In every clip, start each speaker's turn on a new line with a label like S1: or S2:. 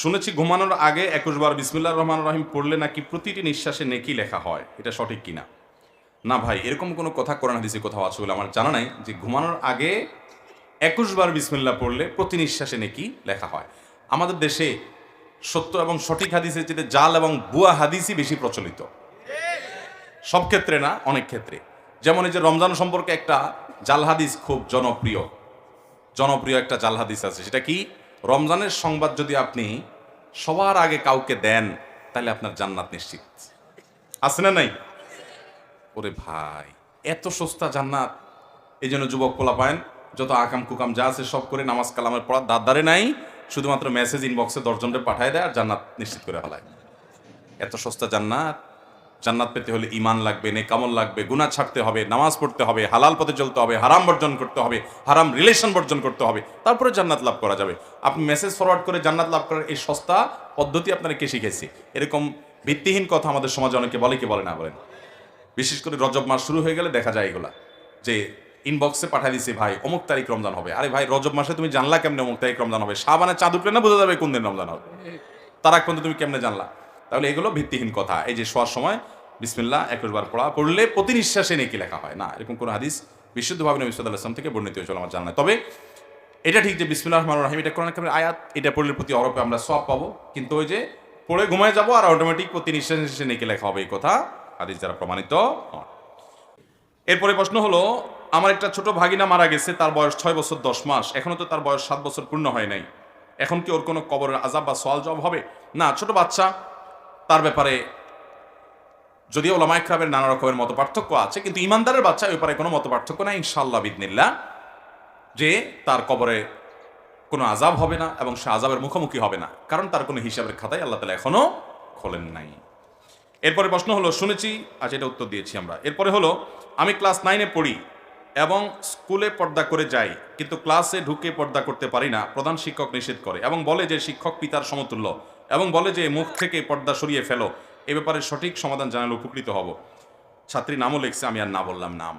S1: শুনেছি, ঘুমানোর আগে একুশ বার বিসমিল্লাহ রহমান রহিম পড়লে নাকি প্রতিটি নিঃশ্বাসে নেকি লেখা হয়। এটা সঠিক কিনা? না ভাই, এরকম কোনো কথা কোরআন হাদিসে কোথাও আছে বলে আমার জানা নাই যে ঘুমানোর আগে একুশ বার বিসমিল্লাহ পড়লে প্রতি নিঃশ্বাসে নেকি লেখা হয়। আমাদের দেশে সত্য এবং সঠিক হাদিসের চেয়ে জাল এবং বুয়া হাদিসই বেশি প্রচলিত। সব ক্ষেত্রে না, অনেক ক্ষেত্রে। যেমন এই যে রমজান সম্পর্কে একটা জাল হাদিস খুব জনপ্রিয়। জনপ্রিয় একটা জাল হাদিস আছে, সেটা কি? রমজানের সংবাদ যদি আপনি সবার আগে কাউকে দেন, তাহলে আপনার জান্নাত নিশ্চিত। আছে না নাই? ওরে ভাই, এত সস্তা জান্নাত। এই জন্য যুবক পোলা পায়েন, যত আকাম কুকাম যা আছে সব করে নামাজ কালামের পড়া দাঁত দাঁড়ে নাই, শুধুমাত্র মেসেজ ইনবক্সে দশজনকে পাঠায় দেয় আর জান্নাত নিশ্চিত করে ফেলায়। এত সস্তা জান্নাত। জান্নাত পেতে হলে ইমান লাগবে নেকামল লাগবে, গুনাহ ছাড়তে হবে, নামাজ পড়তে হবে, হালাল পথে চলতে হবে, হারাম বর্জন করতে হবে, হারাম রিলেশন বর্জন করতে হবে, তারপরে জান্নাত লাভ করা যাবে। আপনি মেসেজ ফরওয়ার্ড করে জান্নাত লাভ করার এই সস্তা পদ্ধতি আপনারা কে শিখেছি? এরকম ভিত্তিহীন কথা আমাদের সমাজে অনেকে বলে, কি বলে না বলেন। বিশেষ করে রজব মাস শুরু হয়ে গেলে দেখা যায় এগুলা। যে ইনবক্সে পাঠিয়ে দিছি, ভাই, অমুক তারিখ রমজান হবে। আরে ভাই, রজব মাসে তুমি জানলা কেমনে অমুক তারিখ রমজান হবে? সাবানে চাঁদ উঠলে না বোঝা যাবে কোন দিন রমজান হবে? তার আগ পর্যন্ত তুমি কেমনে জানলা? তাহলে এগুলো ভিত্তিহীন কথা। এই যে শোয়ার সময় বিসমিল্লাহ একুশ বার পড়া পড়লে প্রতি নিঃশ্বাসে নেকি লেখা হয়। না, এরকম কোনো হাদিস বিশুদ্ধভাবে নবী আসলাম থেকে বর্ণিত হয়েছিল আমার জানা তবে এটা ঠিক যে বিসমিল্লাহ রহমান রাহিম, এটা কোরআন কারিমের আয়াত, এটা পড়লে প্রতি অরপে আমরা সব পাবো। কিন্তু ওই যে পড়ে ঘুমায় যাব আর অটোমেটিক প্রতি নিঃশ্বাস নিঃশ্বাসে নেকি লেখা হবে, এই কথা হাদিস দ্বারা প্রমাণিত। এরপরে প্রশ্ন হলো, আমার একটা ছোট ভাগিনা মারা গেছে, তার বয়স ছয় বছর দশ মাস। এখনও তো তার বয়স সাত বছর পূর্ণ হয় নাই। এখন কি ওর কোনো কবরের আজাব বা সওয়াল জব হবে? না, ছোট বাচ্চা, তার ব্যাপারে যদিও ওলামা ইকরামের নানা রকমের মত পার্থক্য আছে, কিন্তু ইমানদারের বাচ্চা ব্যাপারে কোনো মত পার্থক্য নাই ইনশাল্লাহ বিদনিল্লা যে তার কবরে কোনো আজাব হবে না এবং সে আজাবের মুখোমুখি হবে না, কারণ তার কোনো হিসাবের খাতায় আল্লাহ তালা এখনও খোলেন নাই। এরপরে প্রশ্ন হলো, শুনেছি আজ এটা উত্তর দিয়েছি আমরা। এরপরে হলো, আমি ক্লাস নাইনে পড়ি এবং স্কুলে পর্দা করে যাই, কিন্তু ক্লাসে ঢুকে পর্দা করতে পারি না, প্রধান শিক্ষক নিষেধ করে এবং বলে যে শিক্ষক পিতার সমতুল্য এবং বলে যে মুখ থেকে পর্দা সরিয়ে ফেলো এ ব্যাপারে সঠিক সমাধান জানালে উপকৃত হব। ছাত্রী নামও লিখছে, আমি আর না বললাম নাম।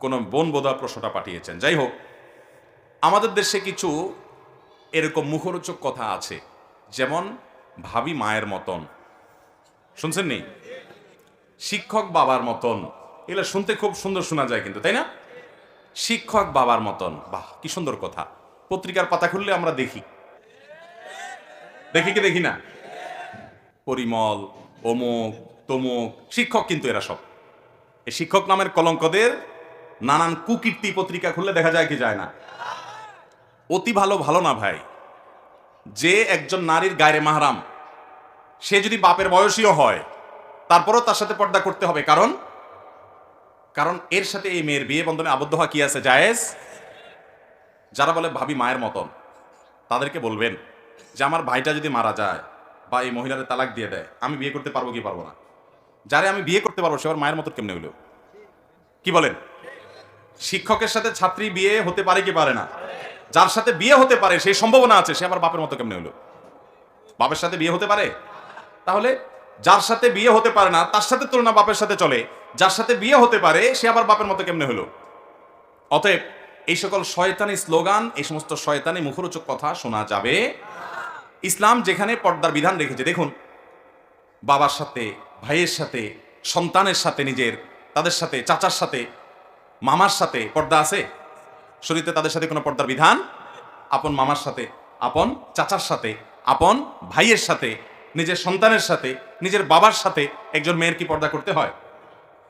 S1: কোনো বোন বোধা প্রশ্নটা পাঠিয়েছেন। যাই হোক, আমাদের দেশে কিছু এরকম মুখরোচক কথা আছে, যেমন ভাবি মায়ের মতন। শুনছেন নি? শিক্ষক বাবার মতন। এগুলো শুনতে খুব সুন্দর শোনা যায় কিন্তু, তাই না? শিক্ষক বাবার মতন। বাহ, কি সুন্দর কথা। পত্রিকার পাতা খুললে আমরা দেখি। দেখি কি দেখি না? পরিমল অমুক তমুক শিক্ষক কিন্তু এরা সব। এই শিক্ষক নামের কলঙ্কদের নানান কুকীর্তি পত্রিকা খুললে দেখা যায় কি যায় না। অতি ভালো ভালো না ভাই। যে একজন নারীর গায়ে মাহারাম, সে যদি বাপের বয়সীও হয়, তারপরও তার সাথে পর্দা করতে হবে। কারণ কারণ এর সাথে এই মেয়ের বিয়ে বন্ধনে আবদ্ধ হওয়া কি আছে জায়েজ? যারা বলে ভাবি মায়ের মতন, তাদেরকে বলবেন যে আমার ভাইটা যদি মারা যায় বা এই মহিলাদের তালাক দিয়ে দেয়, আমি বিয়ে করতে পারব কি পারব না? যারে আমি বিয়ে করতে পারব সে আমার মায়ের মতো কেমনে হইল? কি বলেন? শিক্ষকের সাথে ছাত্রী বিয়ে হতে পারে কি পারে না? যার সাথে বিয়ে হতে পারে, সেই সম্ভাবনা আছে, সে আবার বাপের মতো কেমনে হলো বাপের সাথে বিয়ে হতে পারে? তাহলে যার সাথে বিয়ে হতে পারে না, তার সাথে তুলনা বাপের সাথে চলে। যার সাথে বিয়ে হতে পারে, সে আবার বাপের মতো কেমনে হলো অতএব এই সকল শয়তানি স্লোগান, এই সমস্ত শয়তানি মুখরোচক কথা শোনা যাবে। ইসলাম যেখানে পর্দার বিধান রেখেছে, দেখুন, বাবার সাথে, ভাইয়ের সাথে, সন্তানের সাথে নিজের, তাদের সাথে, চাচার সাথে, মামার সাথে পর্দা আছে? শরীরে তাদের সাথে কোনো পর্দার বিধান? আপন মামার সাথে, আপন চাচার সাথে, আপন ভাইয়ের সাথে, নিজের সন্তানের সাথে, নিজের বাবার সাথে একজন মেয়ের কি পর্দা করতে হয়?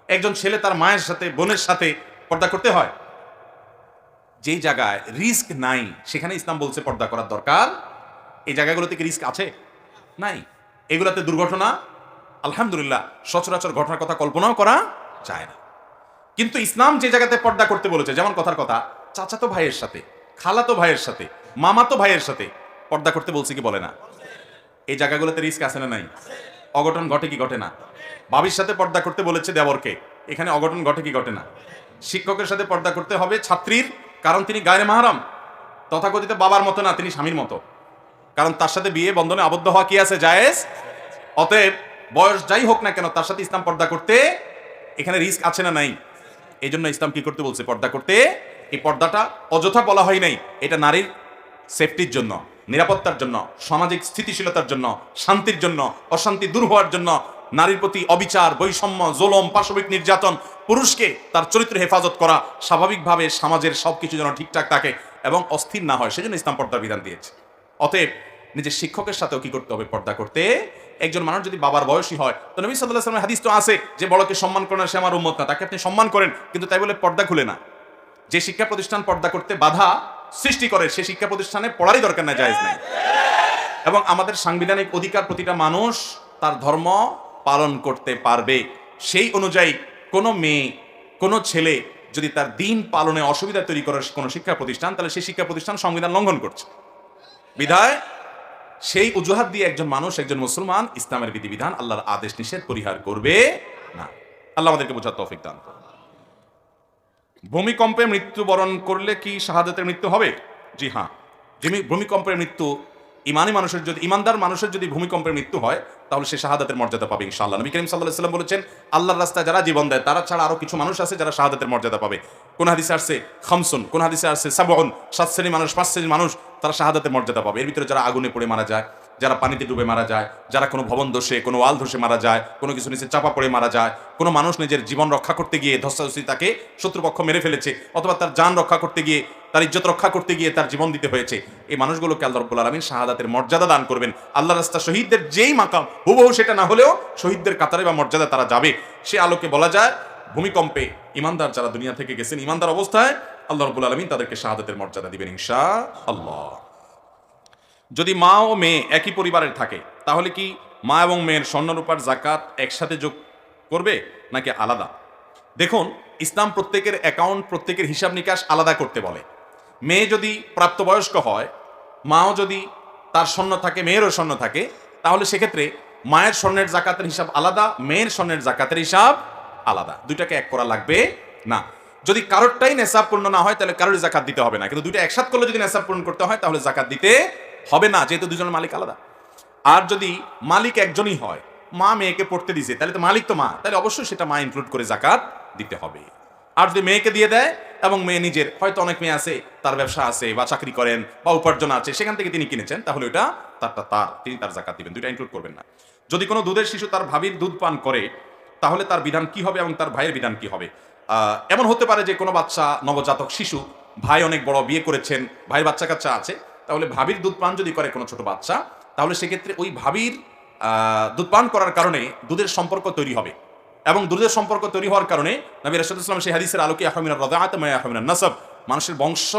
S1: একজন ছেলে তার মায়ের সাথে, বোনের সাথে পর্দা করতে হয়? যেই জায়গায় রিস্ক নাই, সেখানে ইসলাম বলছে পর্দা করার দরকার এই জায়গাগুলোতে কি রিস্ক আছে? নাই। এগুলাতে দুর্ঘটনা, আলহামদুলিল্লাহ, সচরাচর ঘটনার কথা কল্পনাও করা যায় না। কিন্তু ইসলাম যে জায়গাতে পর্দা করতে বলেছে, যেমন কথার কথা, চাচাতো ভাইয়ের সাথে, খালাতো ভাইয়ের সাথে, মামাতো ভাইয়ের সাথে পর্দা করতে বলছে কি বলে না? এই জায়গাগুলোতে রিস্ক আছে না নাই? অঘটন ঘটে কি ঘটে না? বাবির সাথে পর্দা করতে বলেছে দেবরকে এখানে অঘটন ঘটে কি ঘটে না? শিক্ষকের সাথে পর্দা করতে হবে ছাত্রীর, কারণ তিনি গায়ে মাহারাম। তথাকথিত বাবার মতো না, তিনি স্বামীর মতো। কারণ তার সাথে বিয়ে বন্ধনে আবদ্ধ হওয়া কি আছে? জায়েজ? অতএব বয়স যাই হোক না কেন, তার সাথে ইসলাম পর্দা করতে এখানে রিস্ক আছে না নাই? এই জন্য ইসলাম কি করতে বলছে? পর্দা করতে। এই পর্দাটা অযথা বলা হয় নাই। এটা নারীর সেফটির জন্য, নিরাপত্তার জন্য, সামাজিক স্থিতিশীলতার জন্য, শান্তির জন্য, অশান্তি দূর হওয়ার জন্য নারীর প্রতি অবিচার, বৈষম্য, জোলম, পাশবিক নির্যাতন, পুরুষকে তার চরিত্র হেফাজত করা স্বাভাবিকভাবে সমাজের সব কিছু যেন ঠিকঠাক থাকে এবং অস্থির না হয়, সেজন্য ইসলাম পর্দার বিধান দিয়েছে। অতএব নিজের শিক্ষকের সাথেও কি করতে হবে? পর্দা করতে। একজন মানুষ যদি বাবার বয়সী হয়, তো নবী সাল্লাহ সাল্লামের হাদিস তো আছে যে বড়কে সম্মান করে সে আমার উম্মত না। তাকে আপনি সম্মান করেন, কিন্তু তাই বলে পর্দা খুলে না। যে শিক্ষা প্রতিষ্ঠান পর্দা করতে বাধা সৃষ্টি করে, সে শিক্ষা প্রতিষ্ঠানে পড়ারই দরকার না জায়েজ নাই। এবং আমাদের সাংবিধানিক অধিকার প্রতিটা মানুষ তার ধর্ম পালন করতে পারবে। সেই অনুযায়ী কোনো মেয়ে, কোনো ছেলে যদি তার দিন পালনে অসুবিধা তৈরি করে কোনো শিক্ষা প্রতিষ্ঠান, তাহলে সেই শিক্ষা প্রতিষ্ঠান সংবিধান লঙ্ঘন করছে। বিধায় সেই অজুহাত দিয়ে একজন মানুষ, একজন মুসলমান ইসলামের বিধিবিধান আল্লাহর আদেশ নিষেধ পরিহার করবে না। আল্লাহ আমাদেরকে বোঝার তৌফিক দান। ভূমিকম্পে মৃত্যুবরণ করলে কি শাহাদাতের মৃত্যু হবে? জি হ্যাঁ। ভূমি- ভূমিকম্পের মৃত্যু ইমানি মানুষের যদি, ইমানদার মানুষের যদি ভূমিকম্পের মৃত্যু হয়, তাহলে সে শাহাদাতের মর্যাদা পাবে ইনশাআল্লাহ। নবী করিম সাল্লাহ সাল্লাম বলেছেন, আল্লাহর রাস্তায় যারা জীবন দেয়, তারা ছাড়া আরও কিছু মানুষ আছে যারা শাহাদাতের মর্যাদা পাবে। কোন হাদিসে আসছে খামসুন, কোন হাদিসে আসছে সাবন সাত শ্রেণি মানুষ, পাঁচ শ্রেণির মানুষ, তারা শাহাদাতের মর্যাদা পাবে। এর ভিতরে যারা আগুনে পড়ে মারা যায়, যারা পানিতে ডুবে মারা যায়, যারা কোনো ভবন ধসে, কোনো ওয়াল ধসে মারা যায়, কোনো কিছু নিচে চাপা পড়ে মারা যায়, কোনো মানুষ নিজের জীবন রক্ষা করতে গিয়ে ধস্তাধস্তি তাকে শত্রুপক্ষ মেরে ফেলেছে, অথবা তার যান রক্ষা করতে গিয়ে, তার ইজ্জত রক্ষা করতে গিয়ে তার জীবন দিতে হয়েছে, এই মানুষগুলোকে আল্লাহ রব্বুল আলমিন শাহাদাতের মর্যাদা দান করবেন। আল্লাহ রাস্তা শহীদদের যেই মাকাম, হুবহু সেটা না হলেও শহীদদের কাতারে বা মর্যাদা তারা যাবে। সে আলোকে বলা যায়, ভূমিকম্পে ইমানদার যারা দুনিয়া থেকে গেছেন, ইমানদার অবস্থায় আল্লাহ রব্বুল আলমিন তাদেরকে শাহাদাতের মর্যাদা দিবেন ইনশা আল্লাহ যদি মা ও মেয়ে একই পরিবারের থাকে, তাহলে কি মা এবং মেয়ের স্বর্ণরূপার জাকাত একসাথে যোগ করবে নাকি আলাদা? দেখুন, ইসলাম প্রত্যেকের অ্যাকাউন্ট প্রত্যেকের হিসাব নিকাশ আলাদা করতে বলে। মেয়ে যদি প্রাপ্তবয়স্ক হয়, মাও যদি তার স্বর্ণ থাকে, মেয়েরও স্বর্ণ থাকে, তাহলে সেক্ষেত্রে মায়ের স্বর্ণের জাকাতের হিসাব আলাদা, মেয়ের স্বর্ণের জাকাতের হিসাব আলাদা। দুইটাকে এক করা লাগবে না। যদি কারোরটাই নেশাব পূর্ণ না হয়, তাহলে কারোর জাকাত দিতে হবে না। কিন্তু দুইটা একসাথ করলে যদি নেশাব পূরণ করতে হয়, তাহলে জাকাত দিতে হবে না, যেহেতু দুজনের মালিক আলাদা। আর যদি মালিক একজনই হয়, মা মেয়েকে পড়তে দিছে, তাহলে তো মালিক তো মা, তাহলে অবশ্যই সেটা মা ইনক্লুড করে জাকাত দিতে হবে। আর যদি মেয়েকে দিয়ে দেয় এবং মেয়ে নিজের, হয়তো অনেক মেয়ে আছে, তার ব্যবসা আছে বা চাকরি করেন বা উপার্জন আছে, সেখান থেকে তিনি কিনেছেন, তাহলে ওটা তারটা তার, তিনি তার জাকাত দিবেন, দুইটা ইনক্লুড করবেন না। যদি কোনো দুধের শিশু তার ভাবির দুধ পান করে তাহলে তার বিধান কি হবে এবং তার ভাইয়ের বিধান কি হবে? এমন হতে পারে যে কোনো বাচ্চা, নবজাতক শিশু, ভাই অনেক বড় বিয়ে করেছেন, ভাইয়ের বাচ্চা কাচ্চা আছে, তাহলে ভাবির দুধ পান যদি করে কোনো ছোট বাচ্চা, তাহলে সেক্ষেত্রে ওই ভাবির দুধ পান করার কারণে দুধের সম্পর্ক তৈরি হবে। এবং দুধের সম্পর্ক তৈরি হওয়ার কারণে নবী রাসুলাম সেই হাদিসের আলোকে আহমিনা রদাআত মায়া আহমিনা নাসব মানুষের বংশ,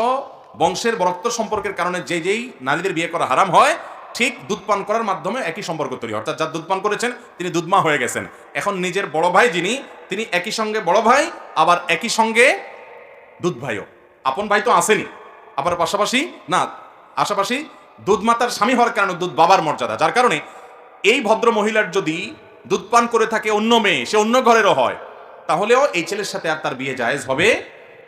S1: বংশের বরক্ত সম্পর্কের কারণে যে যেই নারীদের বিয়ে করা হারাম হয় ঠিক দুধ পান করার মাধ্যমে একই সম্পর্ক তৈরি অর্থাৎ যার দুধ পান করেছেন, তিনি দুধমা হয়ে গেছেন। এখন নিজের বড় ভাই যিনি, তিনি একই সঙ্গে বড় ভাই, আবার একই সঙ্গে দুধ ভাইও। আপন ভাই তো আসেনি। আবার পাশাপাশি, না, আশাপাশি দুধ মাতার স্বামী হওয়ার কারণে দুধ বাবার মর্যাদা। যার কারণে এই ভদ্র মহিলার যদি দুধ পান করে থাকে অন্য মেয়ে, সে অন্য ঘরেরও হয়, তাহলেও এই ছেলের সাথে আর তার বিয়ে জায়েজ হবে।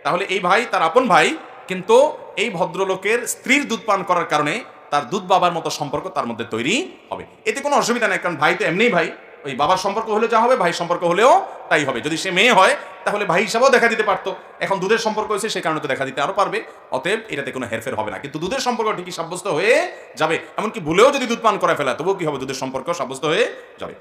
S1: তাহলে এই ভাই, তার আপন ভাই, কিন্তু এই ভদ্রলোকের স্ত্রীর দুধ পান করার কারণে তার দুধ বাবার মতো সম্পর্ক তার মধ্যে তৈরি হবে। এতে কোনো অসুবিধা নেই, কারণ ভাই তো এমনিই ভাই। ওই বাবার সম্পর্ক হলে যা হবে ভাই সম্পর্ক হলেও তাই হবে। যদি সে মেয়ে হয়, তাহলে ভাই হিসাবেও দেখা দিতে পারতো। এখন দুধের সম্পর্ক হয়েছে, সে কারণে তো দেখা দিতে আরও পারবে। অতএব এটাতে কোনো হেরফের হবে না। কিন্তু দুধের সম্পর্ক ঠিকই সাব্যস্ত হয়ে যাবে। এমনকি ভুলেও যদি দুধ পান করে ফেলা, তবুও কী হবে? দুধের সম্পর্ক সাব্যস্ত হয়ে যাবে।